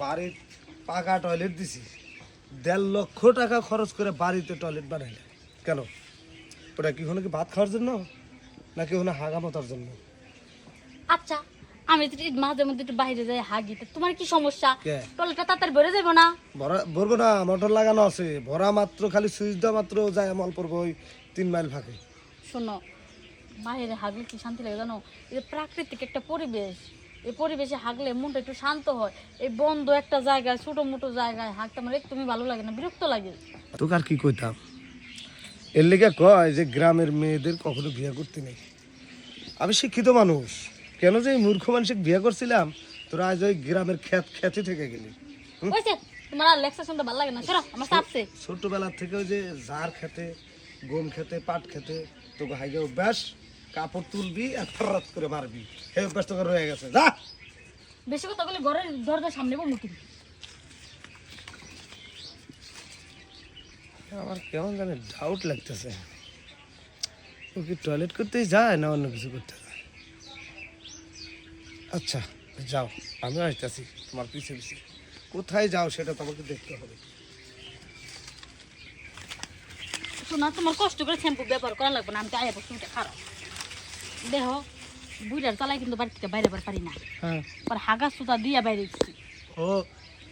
বাড়ির পাকা টয়লেট দিছি। দেড় লক্ষ টাকা খরচ করে বাড়িতে টয়লেট বানাইলে কেন? ওটা কি হলো কি ভাত খাওয়ার জন্য? নাকি হলো হাগামতার জন্য? আচ্ছা আমি তো মাঝে মধ্যে একটু বাইরে যাই হাগি তোমার কি সমস্যা? টয়লেটটা তাড়াতাড়ি বেড়ে যাব না? ভরা ভরবো না মোটর লাগানো আছে। ভরা মাত্র খালি সুইচ দেওয়া মাত্র যায় আমল পড়ব ওই তিন মাইল ফাঁকে। শোনো বাইরে হাগলে কি শান্তি লাগে জানো? এই প্রাকৃতিক একটা পরিবেশ এই পরিবেশে হাগলে মনটা একটু শান্ত হয়। এই বন্ধ একটা জায়গায় ছোট মোটো জায়গায় হাগতে আমার একদমই ভালো লাগে না বিরক্ত লাগে। তোকে আর কি কইতাম? এর লেগে কয় যে গ্রামের মেয়েদের কখনো বিয়ে করতে নেই। আমি শিক্ষিত মানুষ। কেন যে মূর্খ মানুষকে বিয়ে করছিলাম তোরা আজ ওই গ্রামের খ্যাত খ্যাতি থেকে গেলি। তোমার আর লেকচার শুনতে ভালো লাগে না? সরো আমার চাপছে ছোটবেলা থেকে ওই যে জার খেতে গম খেতে পাট খেতে তোকে হাইগে অভ্যাস? কাপড় তুলবি আর ফরাত করে মারবি। এই অভ্যাস তোকে রয়ে গেছে। যা! বেশি কথা বলে ঘরের দরজার সামনে বলব কিন্তু আমার কেমন জানে ডাউট লাগতেছে। ও কি টয়লেট করতেই যায় না অন্য কিছু করতে যায়? আচ্ছা যাও আমিও আসতেছি তোমার পিছে পিছে। কোথায় যাও সেটা তোমাকে দেখতে হবে। শোনা তোমার কষ্ট করে শ্যাম্পু ব্যবহার করা লাগবে না আমি তো আয়া বসে খারাপ। দেহ বুইটার চালাই কিন্তু বাড়ি থেকে বাইরে বার পারি না। হ্যাঁ। পর হাগা সুতা দিয়া বাইরে ও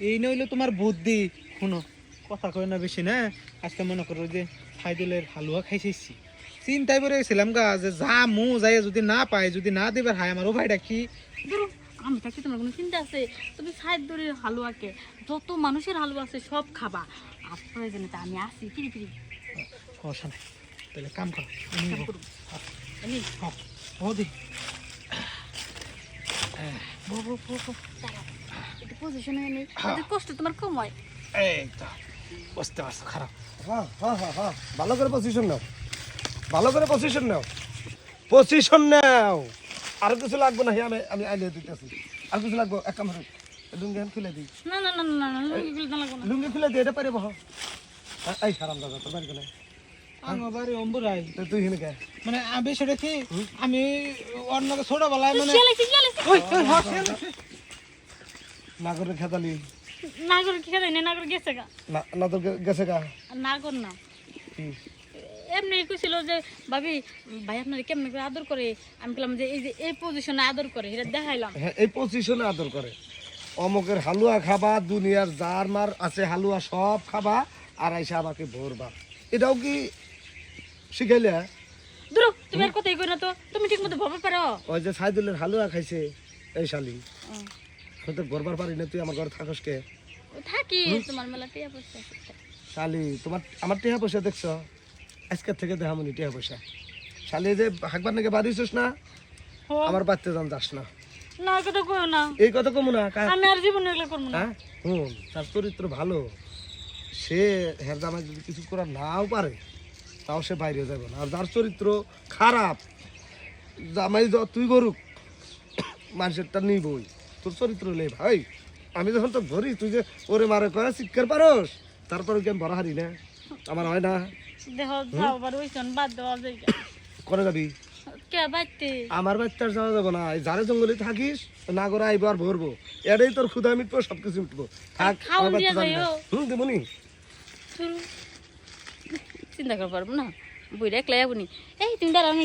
এই নইলো তোমার বুদ্ধি শুনো কথা কয় না বেশি না? আজকে মনে করো যে ফাইদুলের হালুয়া খাইছি চিন্তায় পড়ে গেছিলাম গা যে যা মু যাই যদি না পাই যদি না দিবার হাই আমার ও ভাইটা কি? ধরো আমি থাকি তোমার কোনো চিন্তা আছে? তুমি সাইড ধরে হালুয়াকে যত মানুষের হালুয়া আছে সব খাবা। আর প্রয়োজনে আমি আসি ফিরি ফিরি। সমস্যা নাই। তাহলে কাম করো আমি হ্যাঁ, ও দি বো বো বো বো দাঁড়াও। একটু পজিশনে নেই। এতে কষ্ট তোমার কম হয়। এই তো বুঝতে পারছ খারাপ। হ্যাঁ হ্যাঁ হ্যাঁ হ্যাঁ। ভালো করে পজিশন নাও। ভালো করে পজিশন নাও। পজিশন নাও। আর কিছু লাগবে না আমি আমি আইলে দিতেছি। আর কিছু লাগবে এক কাম লুঙ্গি আমি খুলে দিই। না না না না লুঙ্গি খুলে দিই এটা পারে বহ এই খারাপ দাদা বাড়ি কেন মানে আমি সেটা কি? আমি ছোটবেলায় মানে হ্যাঁ, নাগরের খেতালি। নাগর কি খেলে না নাগর গেছে গা। গেছে গা? নাগর না। এমনি কইছিল যে ভাবি ভাই আপনার কেমন করে আদর করে? আমি বললাম যে এই যে এই পজিশনে আদর করে এটা দেখাইলাম। হ্যাঁ এই পজিশনে আদর করে। অমুকের হালুয়া খাবা দুনিয়ার যার মার আছে হালুয়া সব খাবা আর আইসা আমাকে ভরবা। এটাও কি শিখাইলে? দূর তুমি আর কথাই কই না তো? তুমি ঠিক মতো ভাবে পারো। ওই যে সাইদুলের হালুয়া খাইছে এই শালি। আমি তো গড়বার পারি না তুই আমার ঘরে থাকস কে? থাকি তোমার মেলা টিয়া পয়সা। শালি তোমার আমার টিহা পয়সা দেখছ? আজকের থেকে দেখামনি টিহা পয়সা। শালি যে হাকবার নাকি বাড়িছিস না? আমার বাড়তে যান যাস না। না কথা কই না। এই কথা কমু না আমি আর জীবনে এগুলো করব না। হ্যাঁ? হুম তার চরিত্র ভালো। সে হের জামাই যদি কিছু করা নাও পারে তাও সে বাইরে যাবে না। আর যার চরিত্র খারাপ জামাই তুই করুক মানুষেরটা নিবই। তোর চরিত্র নেই ভাই আমি যখন তো ধরি তুই যে ওরে মারে করে শিক্ষার পারস তারপরে কি আমি বড় হারি না? আমার হয় না। করে যাবি? আমার বাচ্চার যাওয়া যাব না। যারে জঙ্গলে থাকিস না করে আইবো আর ভরবো। এটাই তোর ক্ষুদা মিটবো সব কিছু মিটবো। থাক আমার বাচ্চা দেবনি চিন্তা করে পারব না? বইরা একলাই যাবনি এই তুমি দাঁড়াও আমি